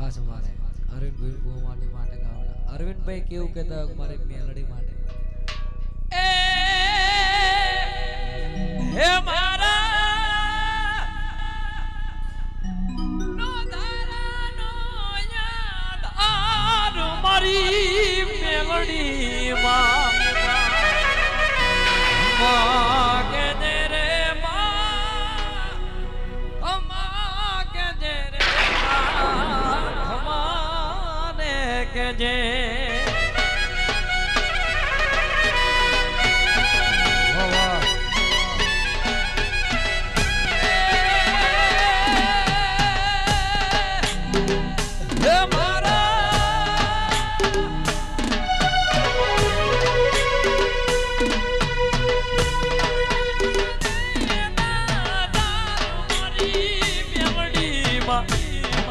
ખાસ મારે અરવિંદભાઈ બહુ માટે ગાવાના અરવિંદભાઈ કેવું હોય મારી મેલડી માટે એ હે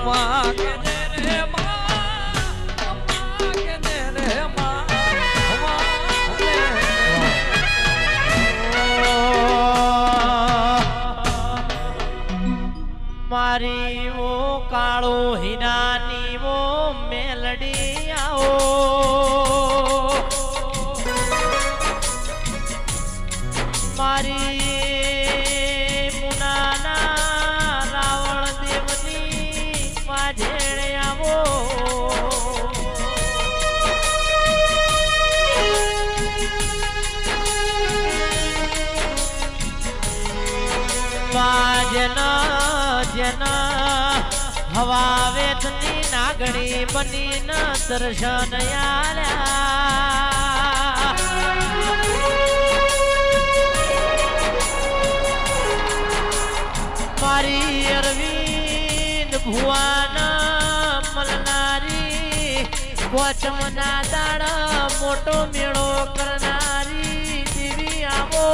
દે રે વાજના જના, હવા વેતની નાગણી બની ન દર્શન આલ્યા. મારી અરવિંદ ભુવાના મલનારી, વચમના દાડા મોટો મેળો કરનારી દેવી આવો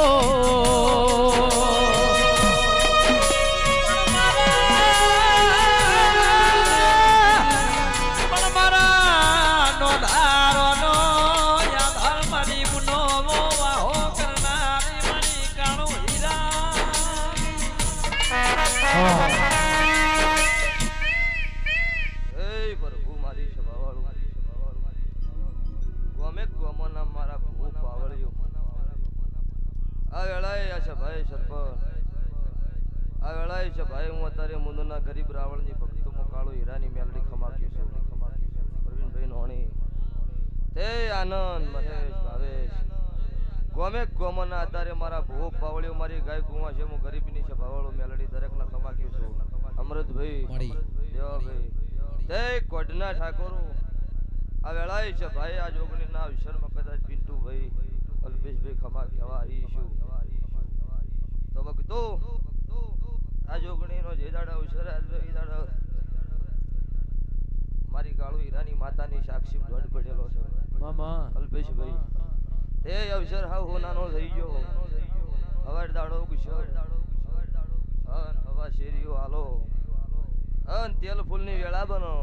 આ ભાઈ હું અત્યારે મુંદના ગરીબ રાવણની ભક્તોમાં કાળો હીરાની મેલડી ખમાકી છું. પ્રવીણભાઈ નોણી. તે આનંદ મહેશ ભાવેશ. ગમે ગમના આધારે મારા ભોગ પાવળીઓ મારી ગાય કુવા છે હું ગરીબની ભાવળો મેલડી દરેકના ખમાકી છું. અમૃતભાઈ. દેવાભાઈ. તે કોડના ઠાકોરો. આ વેળાએ છે ભાઈ આ જોગણીના અવસરમાં કદાચ પિન્ટુભાઈ અલ્પેશભાઈ ખમા કહેવા ઈશું તો ભક્તો આ જોગણીનો જે દાડા એ દાડા મારી કાળુ હીરાની માતાની સાક્ષી દોડ પડેલો છે. મામા. અલ્પેશભાઈ તે અવસર હાવ હોનાનો થઈ ગયો. હવાર દાડો ગુસ્સો અન હવા શેરીઓ હાલો. અન તેલ ફૂલની વેળા બનો.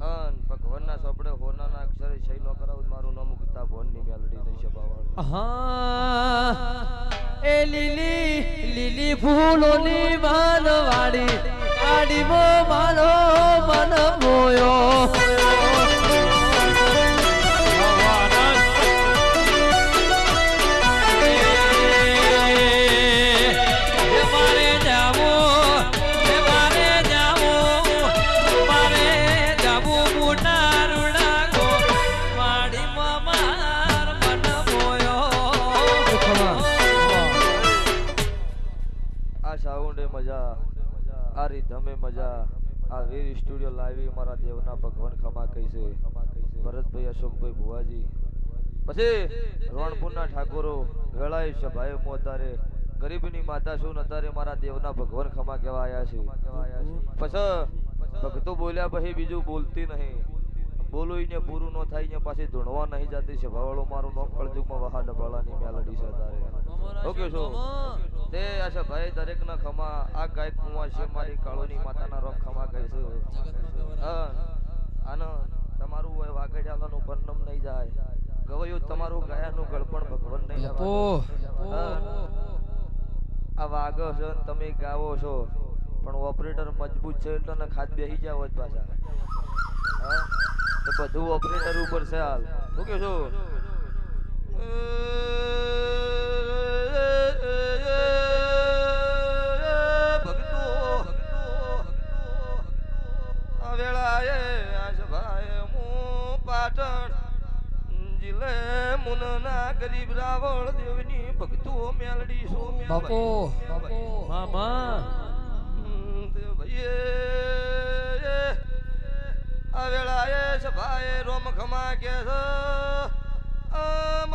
અન ભગવાનના સોપડે હોનાના અક્ષરે સહી નો કરાવ મારું નામ ગીતા ભવનની મેલડી નહીં છપાવાળી હા એ લીલી લીલી ફૂલોની માનવાડી આડીમો મારો મન મોયો. મજા આ રીધમે મજા આ વીર સ્ટુડિયો લાવી મારા દેવના ભગવાન ખમા કહી છે ભરતભાઈ અશોકભાઈ ભુવાજી. પછી રોણપુરના ઠાકોરો વેળાએ સભાએ મોતારે ગરીબની માતા શું નતારે મારા દેવના ભગવાન ખમા કહેવા આયા છે. પછી ભક્તો બોલ્યા પછી બીજું બોલતી નહીં. બોલું ને પૂરું ન થાય ને પાછી ધૂણવા નહીં જતી. છે ભાવાળો મારું નામ કળજુગમાં વહા ડબાળાની મેલડી છે તારે ઓકે છો તે આશા ભાઈ દરેક ના ખમા આ ગાય કુંવા છે મારી કાળોની માતાના રોગ ખમા કહે છે. આનો તમારું હોય વાગડિયાલાનું પરનમ નહીં જાય. ગવયું તમારું ગાયાનું ગળપણ ભગવાન નહીં આ વાઘ છે તમે ગાવો છો. પણ ઓપરેટર મજબૂત છે એટલે ને ખાત બેસી જાવ જ પાછા. હા તો બધું ઓપરેટર ઉપર છે હાલ. શું કે છો? આ વેળાએ આશભાઈ હું પાટણ જિલ્લે મુનના ગરીબ રાવળ દેવની ભક્તો મેલડી સો બાપો બાપો. મામા ભાઈએ આ વેળાએ સભાએ રોમ ખમા કે છે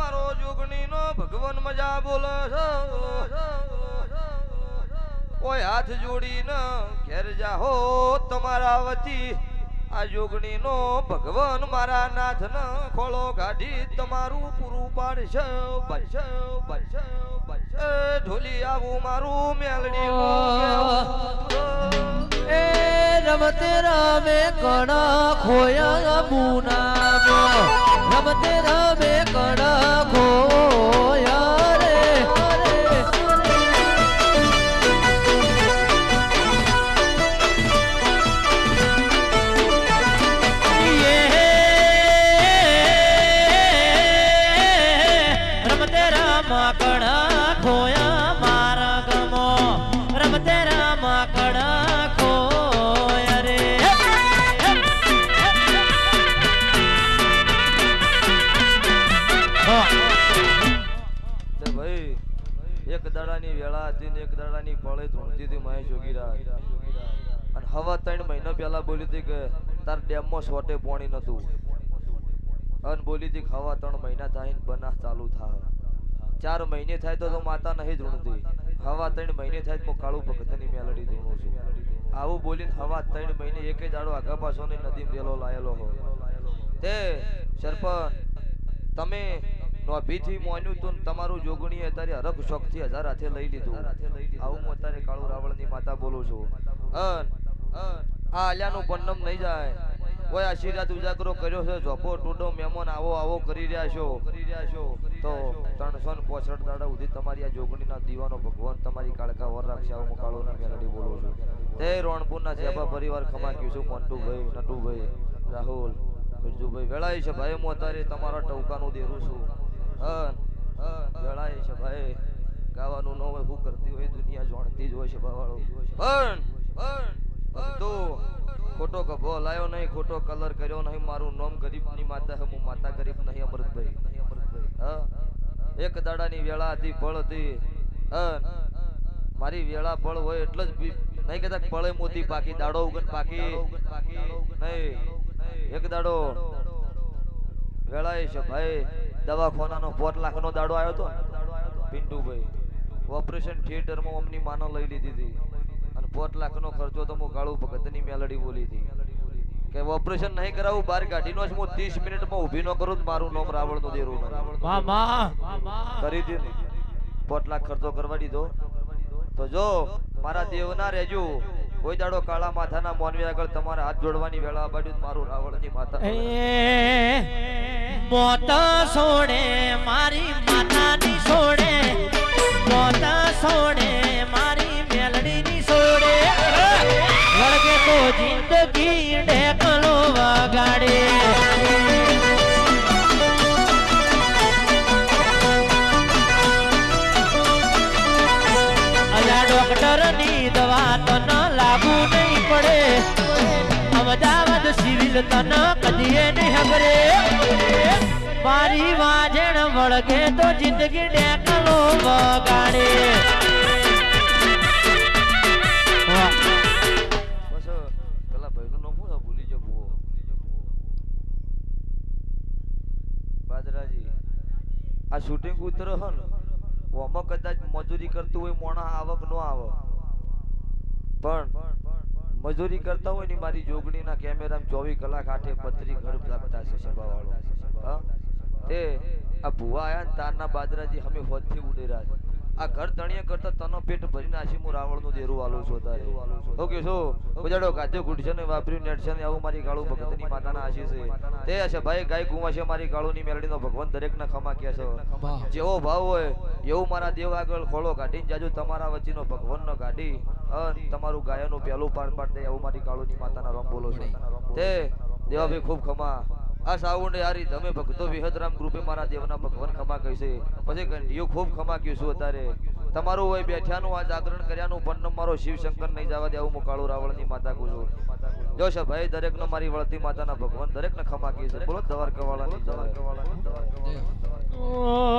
મારો મારો જોગણીનો ભગવાન મજા બોલે છે. કોઈ હાથ જોડીને ઘેર જાહો તમારા વતી આ જોગણીનો ભગવાન મારા નાથને ખોળો કાઢી તમારું પૂરું પાડશે પાડશે પાડશે પાડશે ઢોલી આવું મારું મેલડી એ રમતે રમે કણા ખોયા મુના રમતે રમે કણા ખોયા રમા કણા ખોયા મારા ગમો રમતે રમા કણા ખોયા રે તે ભાઈ, એક દાડાની વેળા હતી ને એક દાડાની અને બોલી હતી કે તાર ડેમમાં સોટે પોણી નતું અન બોલી હતી કે હવા ત્રણ મહિના થાય બનાસ ચાલુ થાય. ચાર મહિને થાય તો માતા નહીં ધૂણતી. હવા ત્રણ મહિને થાય તો કાળું ભગતની મેલડી ધૂણું છું. આવું બોલીને હવા ત્રણ મહિને એક દાડો આગા પાછોની નદી રેલો લાયેલો હોય. તે સરપંચ, તમે તમારું જોગણી અત્યારે હરખ શોખથી હજાર હાથે લઈ લીધું. આવું હું અત્યારે કાળુ રાવળની માતા બોલું છું. અન, આ આલ્યાનું પન્નમ નહીં જાય. કોઈ આશીર્વાદ ઉજાગરો કર્યો છે. જોપો ટૂડો, મહેમાન આવો આવો કરી રહ્યા છો. કરી રહ્યા છો તો ત્રણસો ને પોસઠ દાડા સુધી તમારી આ જોગણીના દીવાનો ભગવાન તમારી કાળકા વર રાખશે. આવું હું કાળુના મેલડી બોલું છું. તે રોણપુરના જેબા પરિવાર ખમાક્યું છું. મોન્ટુભાઈ નટુભાઈ રાહુલ બિરજુભાઈ વેળાય છે ભાઈ. હું અત્યારે તમારા ટવકાનું દેરું છું. હન વેળાય છે ભાઈ. ગાવાનું ન હોય શું કરતી હોય, દુનિયા જાણતી જ હોય છે ભાવાળો. પણ ખોટો ગભો લાયો નહીં, ખોટો કલર કર્યો નહીં, મારું નામ ગરીબની માતા હે માતા ગરીબ નહીં, અમૃતભાઈ. હા? એક દાડાની વેળા હતી, પળ હતી. મારી વેળા પળ હોય એટલે જ નહીં કહેતા પળે મોતી પાકી, દાડો ઉગન પાકી. નહીં. એક દાડો. વેળાએ છે ભાઈ, દવાખાનાનો પોત લાખનો દાડો આવ્યો હતો પિન્ટુભાઈ, ઓપરેશન થિયેટરમાં અમની માનો લઈ લીધી હતી. અને લાખ નો ખર્ચો તો હું કાળુ ભગતની મેલડી બોલી હતી. કે ઓપરેશન નહીં કરાવું બાર કાઢી નો હું ત્રીસ મિનિટમાં ઊભી નો કરું મારું નામ રાવણનું દેરું કરી દીધું પોત લાખ ખર્ચો કરવા દીધો. તો જો મારા દેવના રહેજો. કોઈ દાડો કાળા માથાના મોનવી આગળ તમારે હાથ જોડવાની વેળા પાડ્યું મારું રાવણની માતા મોતા સોડે મારી માતાની સોડે મોતા સોડે. અમદાવાદ સિવિલ તન કદીએ નહીં હબરે મારી વાજણ વળગે તો જિંદગી ડેકલો વગાડે. આ શૂટિંગ ઉતરો હો ને કદાચ મજૂરી કરતું હોય, મોણા આવક નો આવક. પણ મજૂરી કરતા હોય ને મારી જોગણીના કેમેરામાં ચોવીસ કલાક આઠે પથરી ઘર રાખતા છે સભાવાળો. તે આ ભુવા આયા તારના બાદરાજી અમે હોદથી ઉડેરા છે. આ ઘર તણીએ કરતા તનો પેટ ભરી નાસી હું રાવણનું દેરું આલું છું તારે ઓકે છો બજાડો ઉજાડો ગાધ્યો ગુડશે ને વાપર્યું નેટ છે ને આવું મારી કાળું ભગતની માતાના આશીષ. છે તે છે ભાઈ ગાય કુવા છે મારી કાળુની મેલડીનો ભગવાન દરેકના ખમા કે છે જેવો ભાવ હોય એવું મારા દેવ આગળ ખોળો કાઢીને જાજો તમારા વચ્ચે નો ભગવાન નો કાઢી અન તમારું ગાયનું પહેલું પાન પાડ દે એવું મારી કાળું ની માતા ના રમ બોલો છો. તે દેવાભાઈ ખૂબ ખમા આ સાઉન્ડ યારી તમે ભક્તો વિહદરામ ગ્રુપે મારા દેવના ભગવાન ખમા છે પછી કંઠીઓ ખૂબ ખમા કહ્યું છું અત્યારે તમારું હોય બેઠ્યાનું આ જાગરણ કર્યાનું પણ મારો શિવશંકર નહીં જવા દે આવું હું કાળુ માતા કહું છું જો છે ભાઈ દરેકનો મારી વળતી માતાના ભગવાન દરેકને ખમા કહે છે બોલો દ્વારકાવાળાની જય. જય. આ